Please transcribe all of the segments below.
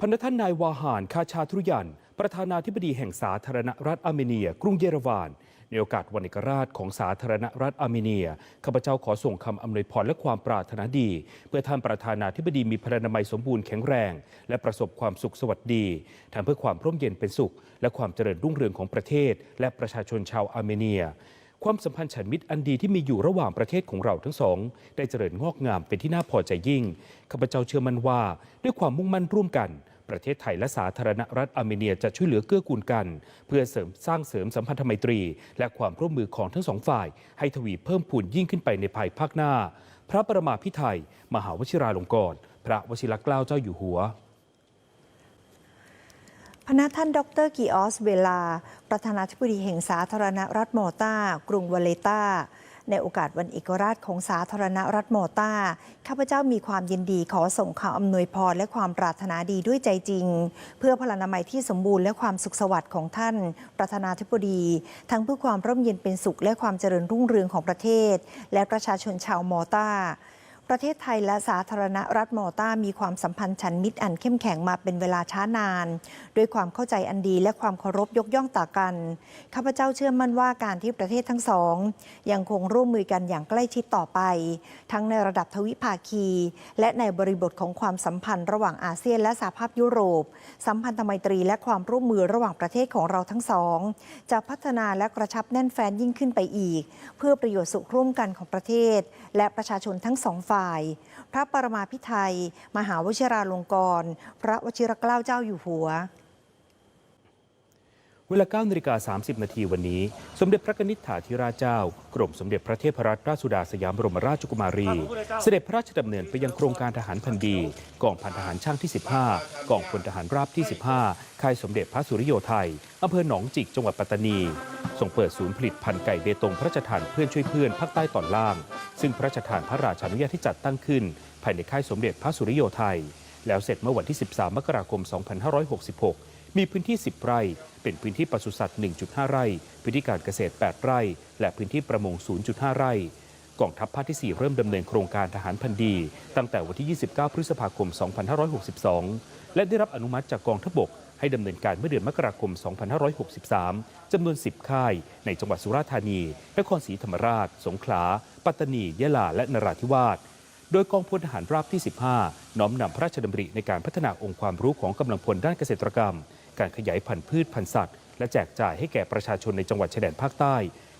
พนักท่านนายวาหานคาชาทุรยัน ประธานาธิบดีแห่งสาธารณรัฐอาร์เมเนีย กรุงเยรวาน ในโอกาสวันเอกราชของสาธารณรัฐอาร์เมเนีย ข้าพเจ้าขอส่งคำอำนวยพรและความปรารถนาดี เพื่อท่านประธานาธิบดีมีพลานามัยสมบูรณ์แข็งแรง และประสบความสุขสวัสดีทำเพื่อความร่มเย็นเป็นสุข และความเจริญรุ่งเรืองของประเทศ และประชาชนชาวอาร์เมเนียความสัมพันธ์ฉันมิตรอันดีที่มีอยู่ระหว่างประเทศของเราทั้งสอง ได้เจริญงอกงามเป็นที่น่าพอใจยิ่งข้าพเจ้าเชื่อมั่นว่าด้วยความมุ่งมั่นร่วมกัน ประเทศไทยและสาธารณรัฐอาร์เมเนียจะช่วยเหลือเกื้อกูลกัน เพื่อเสริมสร้างเสริมสัมพันธไมตรี และความร่วมมือของทั้งสองฝ่าย ให้ทวีเพิ่มพูนยิ่งขึ้นไปในภายภาคหน้า พระประมาพิไทย มหาวชิราลงกรณ์พระวชิรเกล้าเจ้าอยู่หัวพนักท่านดรกีออสเวลา ประธานาธิบดีแห่งสาธารณรัฐมอลตากรุงวาเลตา ในโอกาสวันเอกราชของสาธารณรัฐมอตาข้าพเจ้ามีความยินดีขอส่งข่าวอำนวยพรและความปรารถนาดีด้วยใจจริง เพื่อพลานามัยที่สมบูรณ์และความสุขสวัสดิ์ของท่าน ประธานาธิบดี ทั้งเพื่อความร่มเย็นเป็นสุขและความเจริญรุ่งเรืองของประเทศ และประชาชนชาวมอลตา ประเทศไทยและสาธารณรัฐมอลตามีความสัมพันธ์ฉันมิตรอันเข้มแข็งมาเป็นเวลาช้านาน ด้วยความเข้าใจอันดีและความเคารพยกย่องต่อกัน ข้าพเจ้าเชื่อมั่นว่าการที่ประเทศทั้งสอง ยังคงร่วมมือกันอย่างใกล้ชิดต่อไป ทั้งในระดับทวิภาคี และในบริบทของความสัมพันธ์ระหว่างอาเซียนและสหภาพยุโรป สัมพันธไมตรีและความร่วมมือระหว่างประเทศของเราทั้งสอง จะพัฒนาและกระชับแน่นแฟนยิ่งขึ้นไปอีก เพื่อประโยชน์สุขร่วมกันของประเทศ และประชาชนทั้งสองฝ่ายพระปรมาพิไทยมหาวชิราลงกรณ์พระวชิรเกล้าเจ้าอยู่หัว เวลา9นาฬิกา30 นาทีวันนี้ สมเด็จพระนิษฐาธิราชเจ้ากรมสมเด็จพระเทพรัตนราชสุดาสยามบรมราชกุมารี เสด็จพระราชดำเนินไปยังโครงการทหารพันดี กองพันทหารช่างที่ 15 กองพลทหารราบที่ 15 ค่ายสมเด็จพระสุริโยไทยอำเภอหนองจิกจังหวัดปัตตานีส่งเปิดศูนย์ผลิตพันธุ์ไก่เบตงพระราชทานเพื่อนช่วยเพื่อนภาคใต้ตอนล่าง ซึ่งพระราชทานพระราชานุญาตที่จัดตั้งขึ้น ภายในค่ายสมเด็จพระสุริโยไทย แล้วเสร็จเมื่อวันที่ 13 มกราคม 2566 มีพื้นที่ 10 ไร่ เป็นพื้นที่ปศุสัตว์ 1.5 ไร่ พื้นที่การเกษตร 8 ไร่ และพื้นที่ประมง 0.5 ไร่กองทัพภาคที่ 4 เริ่มดำเนินโครงการทหารพันดี ตั้งแต่วันที่ 29 พฤษภาคม 2562 และได้รับอนุมัติจากกองทัพบก ให้ดำเนินการเมื่อเดือนมกราคม 2563 จำนวน 10 ค่าย ในจังหวัดสุราษฎร์ธานี นครศรีธรรมราช สงขลา ปัตตานี ยะลา และนราธิวาส โดยกองพลทหารราบที่ 15 น้อมนำพระราชดำริในการพัฒนาองค์ความรู้ของกำลังพลด้านเกษตรกรรม การขยายพันธุ์พืชพันธุ์สัตว์ และแจกจ่ายให้แก่ประชาชนในจังหวัดชายแดนภาคใต้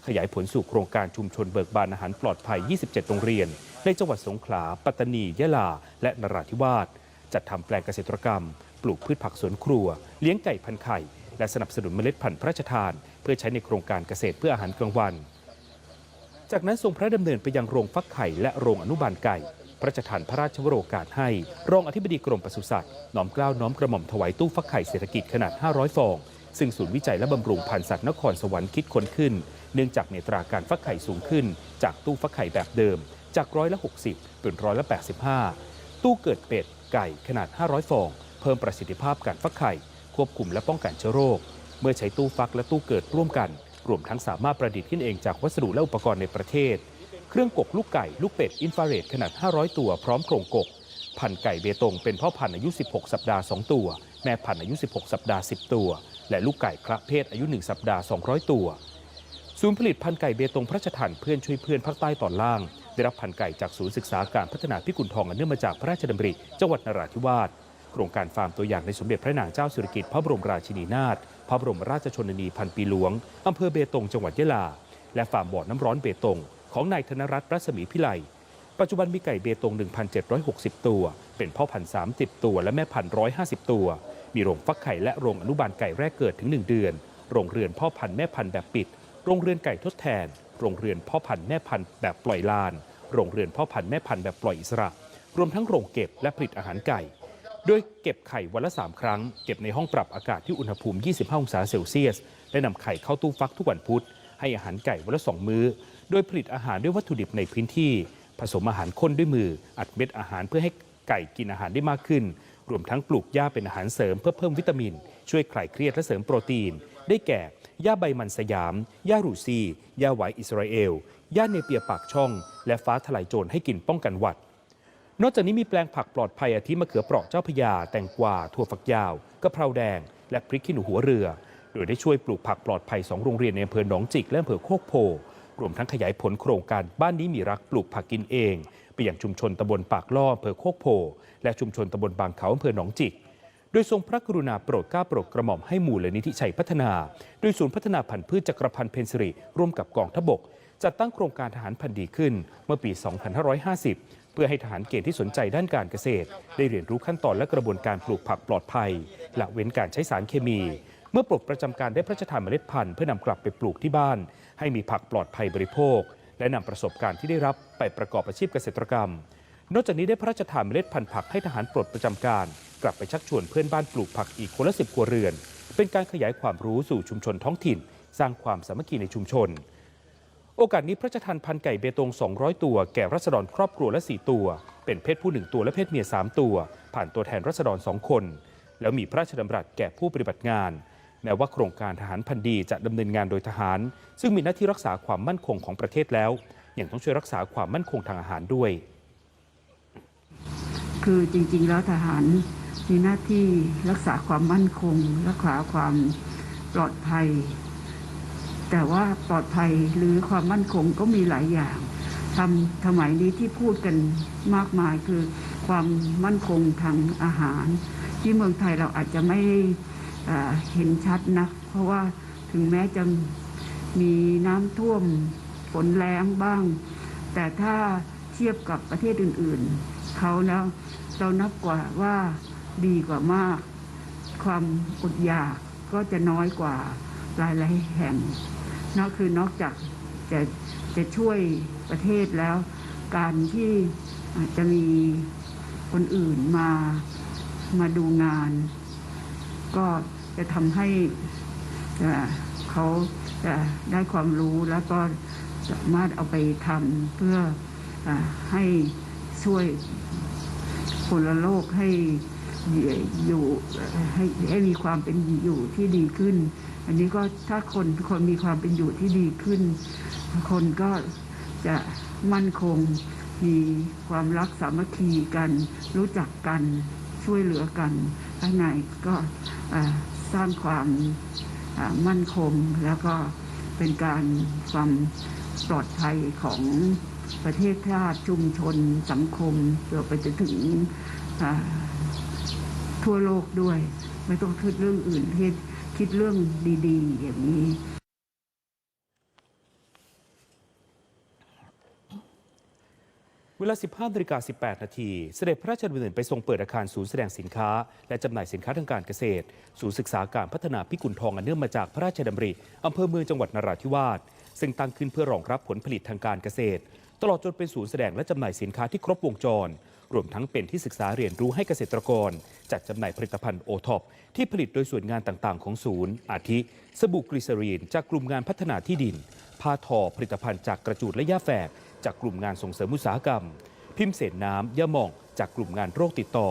ขยายผลสู่โครงการชุมชนเบิกบานอาหารปลอดภัย 27 โรงเรียน ในจังหวัดสงขลา ปัตตานี ยะลา และนราธิวาส จัดทำแปลงเกษตรกรรม ปลูกพืชผักสวนครัว เลี้ยงไก่พันไข่ และสนับสนุนเมล็ดพันธุ์พระราชทาน เพื่อใช้ในโครงการเกษตรเพื่ออาหารกลางวัน จากนั้นทรงพระดำเนินไปยังโรงฟักไข่และโรงอนุบาลไก่ พระราชทานพระราชวโรกาสให้ รองอธิบดีกรมปศุสัตว์น้อมเกล้าน้อมกระหม่อมถวายตู้ฟักไข่เศรษฐกิจขนาด 500 ฟอง ซึ่งศูนย์วิจัยและบำรุงพันธุ์สัตว์นครสวรรค์คิดค้นขึ้น เนื่องจากในตราการฟักไข่สูงขึ้น จากตู้ฟักไข่แบบเดิม จากร้อยละ 60 เป็นร้อยละ 85 ตู้เกิดเป็ดไก่ขนาด 500 ฟอง เพิ่มประสิทธิภาพการฟักไข่ ควบคุมและป้องกันเชื้อโรค เมื่อใช้ตู้ฟักและตู้เกิดร่วมกัน รวมทั้งสามารถประดิษฐ์ขึ้นเองจากวัสดุและอุปกรณ์ในประเทศ เครื่องกกลูกไก่ลูกเป็ดอินฟราเรดขนาด 500 ตัวพร้อมโครงกก พันไก่เบตงเป็นพ่อพันธุ์อายุ 16 สัปดาห์ 2 ตัว แม่พันธุ์อายุ 16 สัปดาห์ 10 ตัว และลูกไก่คละเพศอายุ 1 สัปดาห์ 200 ตัว ศูนย์ผลิตพันไก่เบตงพระราชทานเพื่อนช่วยเพื่อนภาคใต้ตอนล่าง ได้รับพันไก่จากศูนย์ศึกษาการพัฒนาพิกุลทองอันเนื่องมาจากพระราชดำริจังหวัดนราธิวาสโครงการฟาร์มตัวอย่างในสมเด็จพระนางเจ้าสิริกิติ์พระบรมราชินีนาถพระบรมราชชนนีพันปีหลวงอำเภอเบตงจังหวัดยะลา และฟาร์มบ่อน้ำร้อนเบตง ของนายธนรัตน์รัศมีพิไลปัจจุบันมีไก่เบตง 1,760 ตัว เป็นพ่อพันธุ์30 ตัว และแม่พันธุ์150 ตัว มีโรงฟักไข่และโรงอนุบาลไก่แรกเกิดถึง 1 เดือน โรงเรือนพ่อพันธุ์แม่พันธุ์แบบปิด โรงเรือนไก่ทดแทน โรงเรือนพ่อพันธุ์แม่พันธุ์แบบปล่อยลาน โรงเรือนพ่อพันธุ์แม่พันธุ์แบบปล่อยอิสระ รวมทั้งโรงเก็บและผลิตอาหารไก่ โดยเก็บไข่วันละ 3 ครั้ง เก็บในห้องปรับอากาศที่อุณหภูมิ 25 องศาเซลเซียส และนำไข่เข้าตู้ฟักทุกวันพุธ ให้อาหารไก่วันละ 2 มื้อ โดยผลิตอาหารด้วยวัตถุดิบในพื้นที่ ผสมอาหารข้นด้วยมือ อัดเม็ดอาหารเพื่อให้ไก่กินอาหารได้มากขึ้น รวมทั้งปลูกหญ้าเป็นอาหารเสริมเพื่อเพิ่มวิตามิน ช่วยคลายเครียดและเสริมโปรตีน ได้แก่หญ้าใบมันสยามหญ้ารูซีหญ้าไหวอิสราเอลหญ้าเนเปียปากช่อง และฟ้าทลายโจรให้กินป้องกันหวัด นอกจากนี้มีแปลงผักปลอดภัยอาทิมะเขือเปราะเจ้าพยา แตงกวาถั่วฝักยาวกะเพราแดง และพริกขี้หนูหัวเรือ โดยได้ช่วยปลูกผักปลอดภัยสองโรงเรียนในอำเภอหนองจิกและอำเภอโคกโพ รวมทั้งขยายผลโครงการบ้านนี้มีรักปลูกผักกินเอง ไปอยังชุมชนตำบลปากล่ออำเภอโคกโพ และชุมชนตำบลบางเขาอำเภอหนองจิก โดยทรงพระกรุณาโปรดเกล้าโปรดกระหม่อมให้มูลนิธิชัยพัฒนา โดยศูนย์พัฒนาพันธุ์พืชจักรพันธ์เพนสิริร่วมกับกองทบก จัดตั้งโครงการทหารพันธุ์ดีขึ้นเมื่อปี 2550 เพื่อให้ทหารเกณฑ์ที่สนใจด้านการเกษตร ได้เรียนรู้ขั้นตอนและกระบวนการปลูกผักปลอดภัยละเว้นการใช้สารเคมีเมื่อปลดประจำการได้พระราชทานเมล็ดพันธุ์เพื่อนำกลับไปปลูกที่บ้าน ให้มีผักปลอดภัยบริโภค และนำประสบการณ์ที่ได้รับไปประกอบอาชีพเกษตรกรรม นอกจากนี้ได้พระราชทานเมล็ดพันธุ์ผักให้ทหารปลดประจำการ กลับไปชักชวนเพื่อนบ้านปลูกผักอีกคนละสิบครัวเรือน เป็นการขยายความรู้สู่ชุมชนท้องถิ่น สร้างความสามัคคีในชุมชน โอกาสนี้พระราชทานพันไก่เบตง 200 ตัว แก่รัษฎรครอบครัวละ 4 ตัว เป็นเพศผู้ 1 ตัวและเพศเมีย 3 ตัว ผ่านตัวแทนรัษฎร2คน แล้วมีพระราชดำรัสแก่ผู้ปฏิบัติงาน แม้ว่าโครงการทหารพันธีจะดำเนินงานโดยทหาร ซึ่งมีหน้าที่รักษาความมั่นคงของประเทศแล้วยังต้องช่วยรักษาความมั่นคงทางอาหารด้วย คือจริงๆแล้วทหารมีหน้าที่รักษาความมั่นคง รักษาความปลอดภัย แต่ว่าปลอดภัยหรือความมั่นคงก็มีหลายอย่างทำสมัยนี้ที่พูดกันมากมายคือความมั่นคงทางอาหาร ที่เมืองไทยเราอาจจะไม่ เห็นชัดนะเพราะว่าถึงแม้จะมีน้ำท่วมฝนแรงบ้าง แต่ถ้าเทียบกับประเทศอื่นๆเขาแล้วเรานับกว่าว่าดีกว่ามาก ความอดอยากก็จะน้อยกว่าหลายๆแห่งนอกคือนอกจากจะจะช่วยประเทศแล้ว การที่อาจจะมีคนอื่นมามาดูงาน ก็ จะทำให้เขาจะได้ความรู้แล้วก็สามารถเอาไปทำเพื่ออให้ช่วยคนละโลกให้อยู่ให้ให้มีความเป็นอยู่ที่ดีขึ้น อันนี้ก็ถ้าคนคนมีความเป็นอยู่ที่ดีขึ้น คนก็จะมั่นคงมีความรักสามัคคีกัน รู้จักกันช่วยเหลือกันข้างในก็ ร้างความมั่นคง แล้วก็เป็นการความปลอดภัยของประเทศชาติชุมชนสังคมเกือบไปจนถึงทั่วโลกด้วย ไม่ต้องคิดเรื่องอื่นคิดคิดเรื่องดี ๆ อย่างนี้ เวลา 15นาฬิกา18 นาที เสด็จพระราชดำเนินไปทรงเปิดอาคารศูนย์แสดงสินค้า และจำหน่ายสินค้าทางการเกษตร ศูนย์ศึกษาการพัฒนาพิกุลทองอันเนื่องมาจากพระราชดำริอำเภอเมืองจังหวัดนราธิวาส ซึ่งตั้งขึ้นเพื่อรองรับผลผลิตทางการเกษตร ตลอดจนเป็นศูนย์แสดงและจำหน่ายสินค้าที่ครบวงจร รวมทั้งเป็นที่ศึกษาเรียนรู้ให้เกษตรกร จัดจำหน่ายผลิตภัณฑ์โอท็อปที่ผลิตโดยส่วนงานต่างๆ ของศูนย์ อาทิ สบู่กลีเซอรีน จากกลุ่มงานพัฒนาที่ดิน ผ้าทอผลิตภัณฑ์จากกระจูดและย่าแฝก จากกลุ่มงานส่งเสริมอุตสาหกรรม พิมพ์เศษน้ำย่าหม่อง จากกลุ่มงานโรคติดต่อ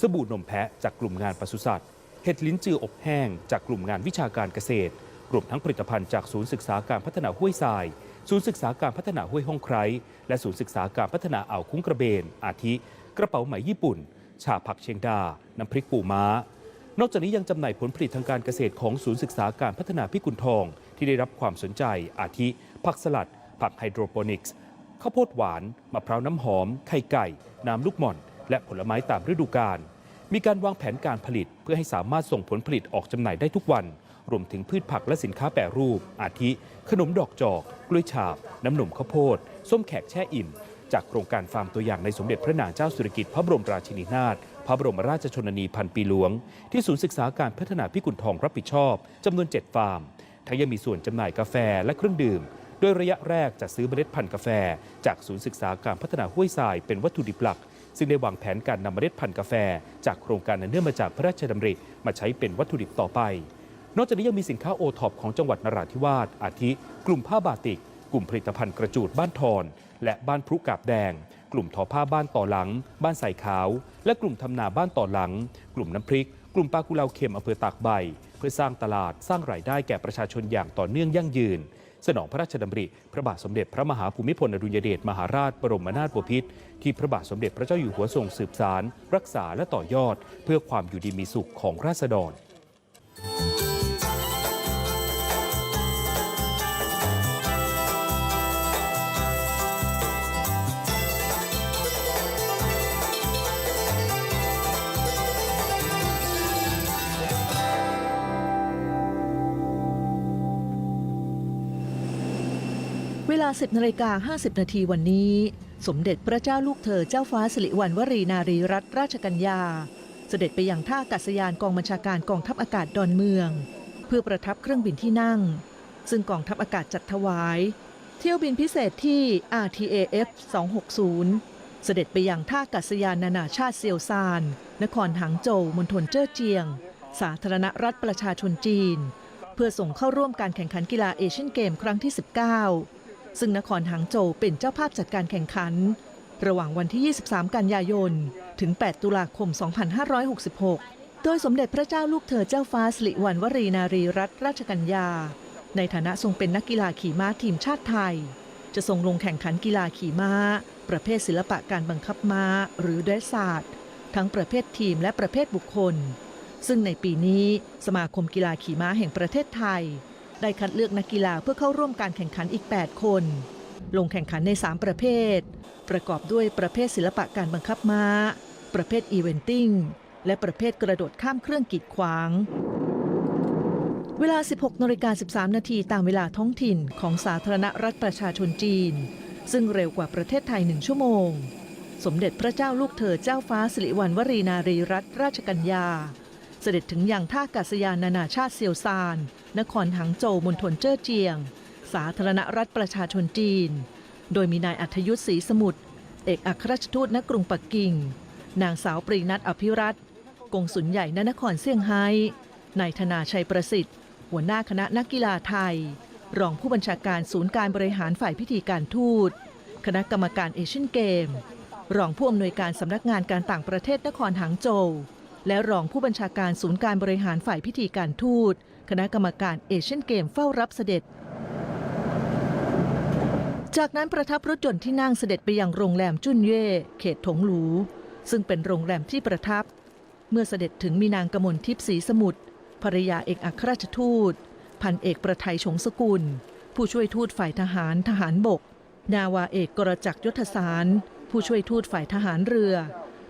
สบู่นมแพะจากกลุ่มงานปศุสัตว์เห็ดลิ้นจืออบแห้ง จากกลุ่มงานวิชาการเกษตรรวมทั้งผลิตภัณฑ์จากศูนย์ศึกษาการพัฒนาห้วยทราย ศูนย์ศึกษาการพัฒนาห้วยห้องไคร้และศูนย์ศึกษาการพัฒนาอ่าวคุ้งกระเบน อาทิ กระเป๋าไหมญี่ปุ่น ชาผักเชียงดา น้ำพริกปูม้า นอกจากนี้ยังจำหน่ายผลผลิตทางการเกษตรของศูนย์ศึกษาการพัฒนาพิกุลทอง ที่ได้รับความสนใจอาทิ ผักสลัด ผักไฮโดรโปนิกส์ข้าวโพดหวานมะพร้าวน้ำหอม ไข่ไก่ น้ำลูกหม่อน และผลไม้ตามฤดูกาลมีการวางแผนการผลิตเพื่อให้สามารถส่งผลผลิตออกจำหน่ายได้ทุกวัน รวมถึงพืชผักและสินค้าแปรรูป อาทิ ขนมดอกจอก กล้วยฉาบ น้ำนมข้าวโพด ส้มแขกแช่อิ่ม จากโครงการฟาร์มตัวอย่างในสมเด็จพระนางเจ้าสุริกิติ์พระบรมราชินีนาถพระบรมราชชนนีพันปีหลวง ที่ศูนย์ศึกษาการพัฒนาพิกุลทองรับผิดชอบจำนวน 7 ฟาร์ม ทั้งยังมีส่วนจำหน่ายกาแฟและเครื่องดื่ม โดยระยะแรกจะซื้อเมล็ดพันธุ์กาแฟ จากศูนย์ศึกษาการพัฒนาห้วยทรายเป็นวัตถุดิบหลัก ซึ่งได้วางแผนการนำเมล็ดพันธุ์กาแฟ จากโครงการอันเนื่องมาจากพระราชดำริมาใช้เป็นวัตถุดิบต่อไป นอกจากนี้ยังมีสินค้าโอท็อปของจังหวัดนราธิวาสอาทิ กลุ่มผ้าบาติก กลุ่มผลิตภัณฑ์กระจูดบ้านทอน และบ้านพรุกาบแดง กลุ่มทอผ้าบ้านต่อหลัง บ้านใส่ขาว และกลุ่มทำนาบ้านต่อหลัง กลุ่มน้ำพริก กลุ่มปลากุเลาเค็มอำเภอตากใบ เพื่อสร้างตลาดสร้างรายได้แก่ประชาชนอย่างต่อเนื่องยั่งยืน สนองพระราชดำริ พระบาทสมเด็จพระมหาภูมิพลอดุลยเดชมหาราชบรมนาถบพิตรที่พระบาทสมเด็จพระเจ้าอยู่หัวทรงสืบสาร รักษาและต่อยอด เพื่อความอยู่ดีมีสุขของราษฎรา 10นาฬิกา50 นาทีวันนี้ สมเด็จพระเจ้าลูกเธอเจ้าฟ้าสิริวัณวรีนารีรัตนราชกัญญา เสด็จไปยังท่าอากาศยานกองบัญชาการกองทัพอากาศดอนเมือง เพื่อประทับเครื่องบินที่นั่ง ซึ่งกองทัพอากาศจัดถวาย เที่ยวบินพิเศษที่ RTAF 260 เสด็จไปยังท่าอากาศยานนานาชาติเซียวซาน นครหางโจวมณฑลเจ้อเจียง สาธารณรัฐประชาชนจีน เพื่อส่งเข้าร่วมการแข่งขันกีฬาเอเชียนเกมครั้งที่ 19 ซึ่งนครหางโจวเป็นเจ้าภาพจัดการแข่งขัน ระหว่างวันที่ 23 กันยายน ถึง 8 ตุลาคม 2566 โดยสมเด็จพระเจ้าลูกเธอเจ้าฟ้าสิริวัณวรีนารีรัตนราชกัญญา ในฐานะทรงเป็นนักกีฬาขี่ม้าทีมชาติไทย จะทรงลงแข่งขันกีฬาขี่ม้า ประเภทศิลปะการบังคับม้า หรือเดรสซาร์ดทั้งประเภททีมและประเภทบุคคล ซึ่งในปีนี้สมาคมกีฬาขี่ม้าแห่งประเทศไทย ได้คัดเลือกนักกีฬาเพื่อเข้าร่วมการแข่งขันอีก 8 คน ลงแข่งขันใน 3 ประเภท ประกอบด้วยประเภทศิลปะการบังคับม้า ประเภทอีเวนติ้ง และประเภทกระโดดข้ามเครื่องกีดขวาง เวลา 16นาฬิกา13 นาทีตามเวลาท้องถิ่นของสาธารณรัฐประชาชนจีน ซึ่งเร็วกว่าประเทศไทยหนึ่งชั่วโมง สมเด็จพระเจ้าลูกเธอเจ้าฟ้าสิริวัณวรีนารีรัตนราชกัญญา เสด็จถึงยังท่าอากาศยานนานาชาติเซียวซาน นครหางโจวมณฑลเจ้อเจียง สาธารณรัฐประชาชนจีน โดยมีนายอัธยุทธศรีสมุทรเอกอัครราชทูตณกรุงปักกิ่ง นางสาวปรีนัทอภิรัตกงสุลใหญ่ณนครเซี่ยงไฮ้นายธนาชัยประสิทธิ์ หัวหน้าคณะนักกีฬาไทย รองผู้บัญชาการศูนย์การบริหารฝ่ายพิธีการทูต คณะกรรมการเอเชียนเกม รองผู้อำนวยการสำนักงานการต่างประเทศนครหางโจว และรองผู้บัญชาการศูนย์การบริหารฝ่ายพิธีการทูต คณะกรรมการเอเชียนเกมเฝ้ารับเสด็จ จากนั้นประทับรถยนต์ที่นั่งเสด็จไปยังโรงแรมจุนเย่เขตถงหลู ซึ่งเป็นโรงแรมที่ประทับ เมื่อเสด็จถึงมีนางกมลทิพย์ศรีสมุทรภรยาเอกอัครราชทูต พันเอกประไทยฉงสกุล ผู้ช่วยทูตฝ่ายทหารทหารบก นาวาเอกกรจักยศสาร ผู้ช่วยทูตฝ่ายทหารเรือ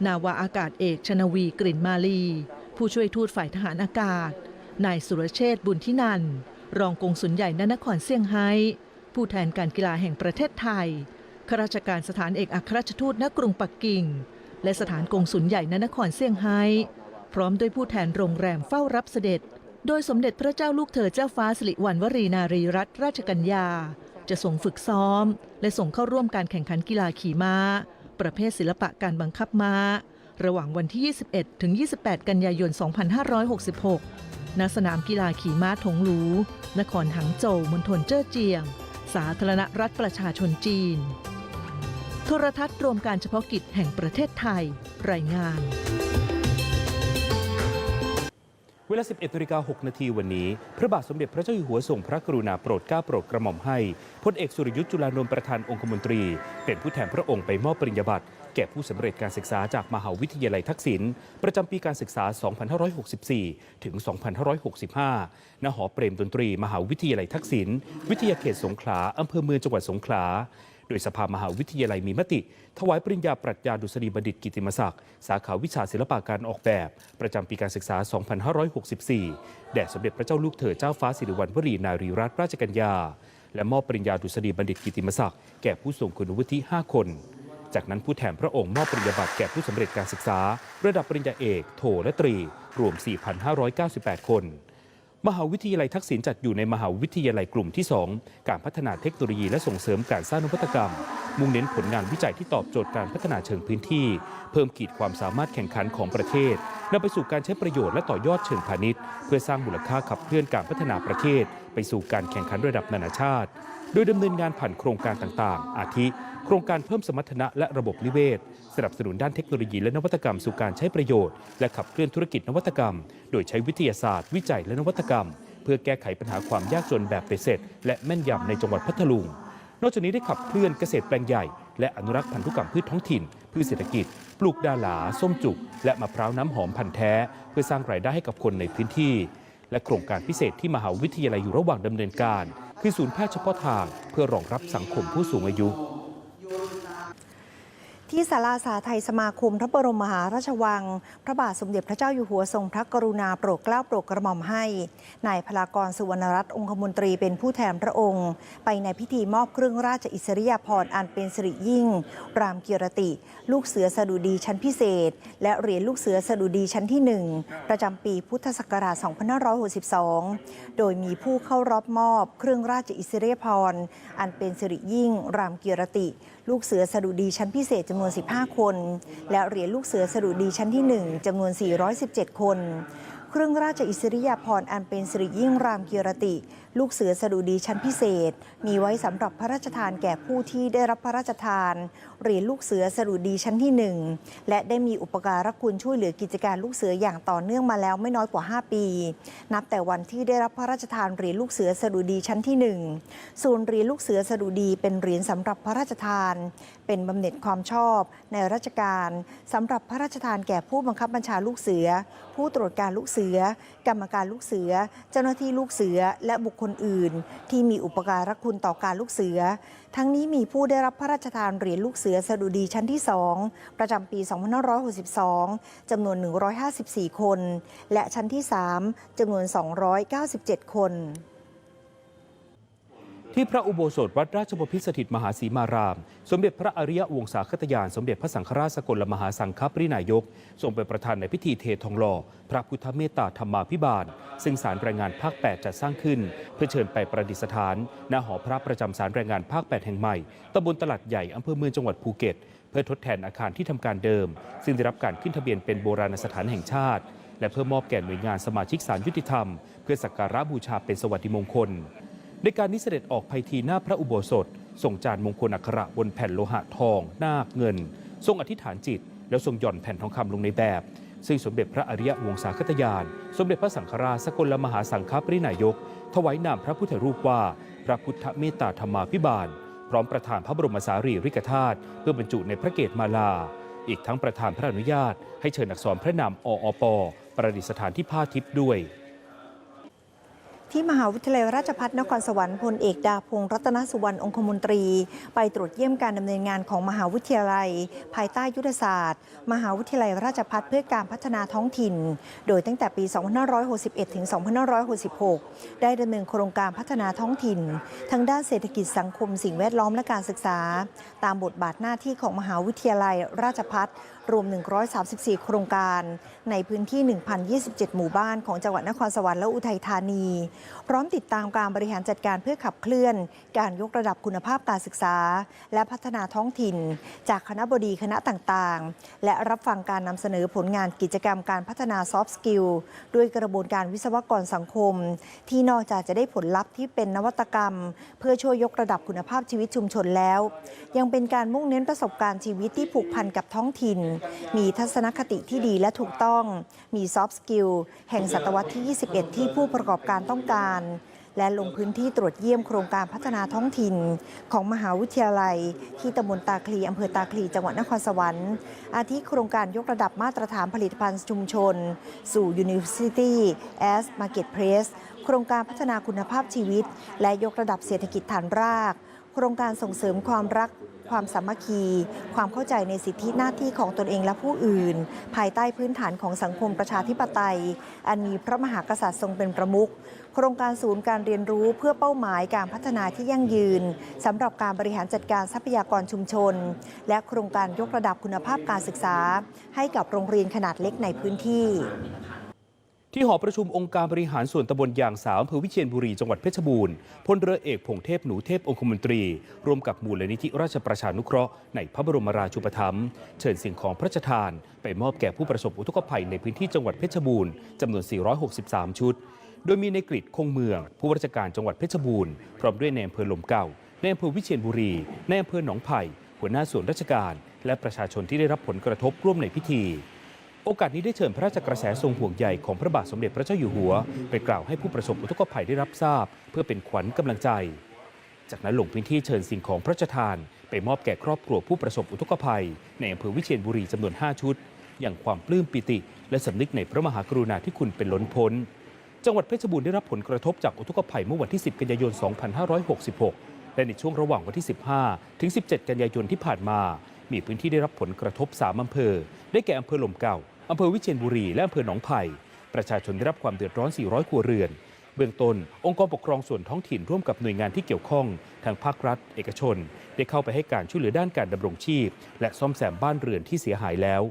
นาวาอากาศเอกชนวีกลิ่นมาลี ผู้ช่วยทูตฝ่ายทหารอากาศ นายสุรเชษฐ์บุญทินัน รองกงสุลใหญ่ณนครเซี่ยงไฮ้ ผู้แทนการกีฬาแห่งประเทศไทย ข้าราชการสถานเอกอัครราชทูตณกรุงปักกิ่ง และสถานกงสุลใหญ่ณนครเซี่ยงไฮ้ พร้อมด้วยผู้แทนโรงแรมเฝ้ารับเสด็จ โดยสมเด็จพระเจ้าลูกเธอเจ้าฟ้าสิริวัณวรีนารีรัตนราชกัญญา จะส่งฝึกซ้อม และส่งเข้าร่วมการแข่งขันกีฬาขี่ม้า ประเภทศิลปะการบังคับม้า ระหว่างวันที่ 21 ถึง 28 กันยายน 2566 ณ สนามกีฬาขี่ม้าถงหลู นครหังโจว มณฑลเจ้อเจียง สาธารณรัฐประชาชนจีน โทรทัศน์รวมการเฉพาะกิจแห่งประเทศไทย รายงาน เวลา 11นาฬิกา6นาทีวันนี้ พระบาทสมเด็จพระเจ้าอยู่หัวทรงพระกรุณาโปรดเกล้าโปรดกระหม่อมให้พลเอกสุรยุทธ์จุลานนท์ประธานองคมนตรี เป็นผู้แทนพระองค์ไปมอบปริญญาบัตรแก่ผู้สำเร็จการศึกษาจากมหาวิทยาลัยทักษิณประจำปีการศึกษา 2564 ถึง 2565 ณ หอเปรมดนตรี มหาวิทยาลัยทักษิณวิทยาเขตสงขลาอำเภอเมืองจังหวัดสงขลา โดยสภามหาวิทยาลัยมีมติ ถวายปริญญาปรัชญาดุษฎีบัณฑิตกิติมศักดิ์สาขาวิชาศิลปะการออกแบบ ประจำปีการศึกษา 2564 แด่สมเด็จพระเจ้าลูกเธอเจ้าฟ้าสิริวัณวรีนารีรัตนราชกัญญา และมอบปริญญาดุษฎีบัณฑิตกิติมศักดิ์แก่ผู้ทรงคุณวุฒิ 5 คน จากนั้นผู้แทนพระองค์มอบปริญญาบัตรแก่ผู้สำเร็จการศึกษา ระดับปริญญาเอก โทและตรี รวม 4,598 คน มหาวิทยาลัยทักษิณจัดอยู่ในมหาวิทยาลัยกลุ่มที่ 2 การพัฒนาเทคโนโลยีและส่งเสริมการสร้างนวัตกรรม มุ่งเน้นผลงานวิจัยที่ตอบโจทย์การพัฒนาเชิงพื้นที่ เพิ่มขีดความสามารถแข่งขันของประเทศนำไปสู่การใช้ประโยชน์และต่อยอดเชิงพาณิชย์ เพื่อสร้างมูลค่าขับเคลื่อนการพัฒนาประเทศ ไปสู่การแข่งขันระดับนานาชาติ โดยดำเนินงานผ่านโครงการต่างๆ อาทิ โครงการเพิ่มสมรรถนะและระบบนิเวศ สนับสนุนด้านเทคโนโลยีและนวัตกรรมสู่การใช้ประโยชน์ และขับเคลื่อนธุรกิจนวัตกรรม โดยใช้วิทยาศาสตร์ วิจัยและนวัตกรรม เพื่อแก้ไขปัญหาความยากจนแบบเบ็ดเสร็จ และแม่นยำในจังหวัดพัทลุง นอกจากนี้ได้ขับเคลื่อนเกษตรแปลงใหญ่และอนุรักษ์พันธุกรรมพืชท้องถิ่นพืชเศรษฐกิจ ปลูกดาหลา ส้มจุก และมะพร้าวน้ำหอมพันธุ์แท้ เพื่อสร้างรายได้ให้กับคนในพื้นที่ และโครงการพิเศษที่มหาวิทยาลัยอยู่ระหว่างดำเนินการ คือศูนย์แพทย์เฉพาะทาง เพื่อรองรับสังคมผู้สูงอายุ ที่ศาลาสาไทยสมาคมพระบรมมหาราชวัง พระบาทสมเด็จพระเจ้าอยู่หัวทรงพระกรุณาโปรดเกล้าโปรดกระหม่อมให้นายพลากรสุวรรณรัตน์องคมนตรีเป็นผู้แทนพระองค์ ไปในพิธีมอบเครื่องราชอิสริยาภรณ์อันเป็นสิริยิ่ง รามเกียรติ ลูกเสือสดุดีชั้นพิเศษ และเหรียญลูกเสือสดุดีชั้นที่ 1 ประจำปีพุทธศักราช 2562 โดยมีผู้เข้ารอบมอบเครื่องราชอิสริยาภรณ์อันเป็นสิริยิ่ง รามเกียรติ ลูกเสือสดุดีชั้นพิเศษจำนวน 15 คน และเหรียญลูกเสือสดุดีชั้นที่ 1จำนวน 417 คน เครื่องราชอิสริยาภรณ์อันเป็นสิริยิ่งรามเกียรติ ลูกเสือสดุดีชั้นพิเศษ มีไว้สำหรับพระราชทานแก่ผู้ที่ได้รับพระราชทานเหรียญลูกเสือสดุดีชั้นที่ 1 และได้มีอุปการะคุณช่วยเหลือกิจการลูกเสืออย่างต่อเนื่องมาแล้วไม่น้อยกว่า 5 ปี นับแต่วันที่ได้รับพระราชทานเหรียญลูกเสือสดุดีชั้นที่1ส่วนเหรียญลูกเสือสดุดีเป็นเหรียญสำหรับพระราชทาน เป็นบำเหน็จความชอบ ในราชการสำหรับพระราชทานแก่ผู้บังคับบัญชาลูกเสือ ผู้ตรวจการลูกเสือ กรรมการลูกเสือ เจ้าหน้าที่ลูกเสือ และบุคคลนอื่น ที่มีอุปการะคุณต่อการลูกเสือ ทั้งนี้มีผู้ได้รับพระราชทานเหรียญลูกเสือสดุดีชั้นที่ 2 ประจำปี 2562 จำนวน 154 คน และชั้นที่ 3จำนวน 297 คน ที่พระอุโบสถวัดราชบพิตรสถิตมหาสีมาราม สมเด็จพระอริยวงศาคตยาน สมเด็จพระสังฆราชสกลมหาสังฆปรินายก ทรงเป็นประธานในพิธีเททองหล่อพระพุทธเมตตาธรรมาภิบาล ซึ่งสารแรงงานภาค 8 จัดสร้างขึ้น เพื่อเชิญไปประดิษฐานณหอพระประจำสารแรงงานภาค 8 แห่งใหม่ตำบลตลาดใหญ่อำเภอเมืองจังหวัดภูเก็ต เพื่อทดแทนอาคารที่ทำการเดิม ซึ่งได้รับการขึ้นทะเบียนเป็นโบราณสถานแห่งชาติ และเพื่อมอบแก่หน่วยงานสมาชิกศาลยุติธรรม เพื่อสักการะบูชาเป็นสวัสดิมงคล ในการนี้เสด็จออกไพทีหน้าพระอุโบสถส่งจานมงคลอักขระบนแผ่นโลหะทองนาคเงิน ทรงอธิษฐานจิต แล้วทรงหย่อนแผ่นทองคำลงในแบบ ซึ่งสมเด็จพระอริยวงศาคตยาน สมเด็จพระสังฆราชสกลมหาสังฆปรินายก ถวายนามพระพุทธรูปว่า พระพุทธเมตตาธรรมาภิบาล พร้อมประธานพระบรมสารีริกธาตุเพื่อบรรจุในพระเกศมาลา อีกทั้งประธานพระอนุญาต ให้เชิญอักษรพระนามออปประดิษฐานที่ผ้าทิพย์ด้วย ที่มหาวิทยาลัยราชภัฏนครสวรรค์พลเอกดาพงศ์รัตนสุวรรณองคมนตรี ไปตรวจเยี่ยมการดำเนินงานของมหาวิทยาลัย ภายใต้ยุทธศาสตร์ มหาวิทยาลัยราชภัฏเพื่อการพัฒนาท้องถิ่น โดยตั้งแต่ปี 2561 ถึง 2566 ได้ดำเนินโครงการพัฒนาท้องถิ่น ทั้งด้านเศรษฐกิจสังคมสิ่งแวดล้อมและการศึกษา ตามบทบาทหน้าที่ของมหาวิทยาลัยราชภัฏรวม 134 โครงการ ในพื้นที่ 1,027 หมู่บ้านของจังหวัดนครสวรรค์และอุทัยธานีพร้อมติดตามการบริหารจัดการเพื่อขับเคลื่อน การยกระดับคุณภาพการศึกษา และพัฒนาท้องถิ่น จากคณะบดีคณะต่างๆ และรับฟังการนำเสนอผลงานกิจกรรมการพัฒนาซอฟต์สกิลด้วยกระบวนการวิศวกรสังคม ที่นอกจากจะได้ผลลัพธ์ที่เป็นนวัตกรรม เพื่อช่วยยกระดับคุณภาพชีวิตชุมชนแล้ว ยังเป็นการมุ่งเน้นประสบการณ์ชีวิตที่ผูกพันกับท้องถิ่น มีทัศนคติที่ดีและถูกต้อง มีซอฟต์สกิลแห่งศตวรรษที่ 21 ที่ผู้ประกอบการต้องการ และลงพื้นที่ตรวจเยี่ยมโครงการพัฒนาท้องถิ่น ของมหาวิทยาลัย ที่ตำบลตาคลีอำเภอตาคลีจังหวัดนครสวรรค์ อาทิโครงการยกระดับมาตรฐานผลิตภัณฑ์ชุมชน สู่ University as Marketplace โครงการพัฒนาคุณภาพชีวิต และยกระดับเศรษฐกิจฐานราก โครงการส่งเสริมความรักความสามัคคี ความเข้าใจในสิทธิหน้าที่ของตนเองและผู้อื่น ภายใต้พื้นฐานของสังคมประชาธิปไตย อันมีพระมหากษัตริย์ทรงเป็นประมุข ครงการศูนย์การเรียนรู้เพื่อเป้าหมายการพัฒนาที่ยั่งยืนสำหรับการบริหารจัดการทรัพยากรชุมชน และโครงการยกระดับคุณภาพการศึกษา ให้กับโรงเรียนขนาดเล็กในพื้นที่ที่หอประชุมองค์การบริหารส่วนตำบลยางสาวอำเภอวิเชียรบุรีจังหวัดเพชรบูรณ์พลเรือเอกพงเทพหนูเทพองคมนตรี ร่วมกับมูลนิธิราชประชานุเคราะห์ในพระบรมราชูปถัมภ์เชิญสิ่งของพระราชทาน ไปมอบแก่ผู้ประสบอุทกภัยในพื้นที่จังหวัดเพชรบูรณ์จำนวน 463 ชุด โดยมีในกริดคงเมือง ผู้ว่าราชการจังหวัดเพชรบูรณ์พร้อมด้วยในอำเภอลมเก่าในอำเภอวิเชียรบุรีในอำเภอหนองไผ่หัวหน้าส่วนราชการ และประชาชนที่ได้รับผลกระทบร่วมในพิธี โอกาสนี้ได้เชิญพระราชกระแสทรงห่วงใยของพระบาทสมเด็จพระเจ้าอยู่หัว ไปกล่าวให้ผู้ประสบอุทกภัยได้รับทราบ เพื่อเป็นขวัญกำลังใจ จากนั้นลงพื้นที่เชิญสิ่งของพระราชทาน ไปมอบแก่ครอบครัวผู้ประสบอุทกภัย ในอำเภอวิเชียรบุรีจำนวน 5 ชุด อย่างความปลื้มปิติ และสำนึกในพระมหากรุณาธิคุณเป็นล้นพ้น จังหวัดเพชรบูรณ์ได้รับผลกระทบจากอุทกภัยเมื่อวันที่ 10 กันยายน 2566 และในช่วงระหว่างวันที่ 15 ถึง 17 กันยายนที่ผ่านมา มีพื้นที่ได้รับผลกระทบ 3 อำเภอ ได้แก่อำเภอหล่มเก่า อำเภอวิเชียรบุรี และอำเภอหนองไผ่ ประชาชนได้รับความเดือดร้อน 400 ครัวเรือน เบื้องต้น องค์กรปกครองส่วนท้องถิ่นร่วมกับหน่วยงานที่เกี่ยวข้อง ทางภาครัฐ เอกชน ได้เข้าไปให้การช่วยเหลือด้านการดำรงชีพ และซ่อมแซมบ้านเรือนที่เสียหายแล้ว